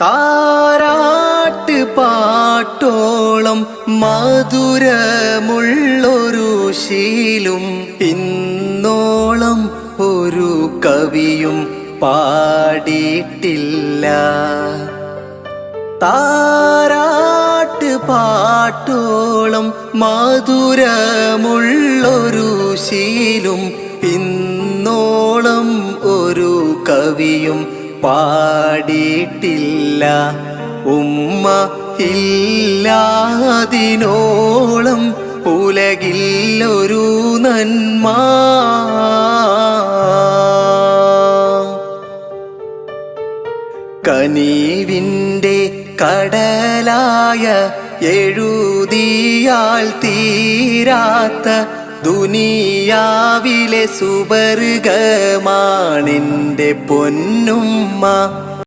താരാട്ട് പാട്ടോളം മധുരമുള്ളൊരു ശീലും ഇന്നോളം ഒരു കവിയും പാടിയിട്ടില്ല. താരാട്ട് പാട്ടോളം മധുരമുള്ളൊരു ശീലും ഇന്നോളം ഒരു കവിയും പാടിയിട്ടില്ല. ഉമ്മ ഇല്ലാതിനോളം ഉലകില്ലൊരു നന്മ. കനീവിന്റെ കടലായ എഴുതിയാൽ തീരാത്ത ദുനിയാവിലെ സുവർഗമാണെന്റെ പൊന്നുമ്മ.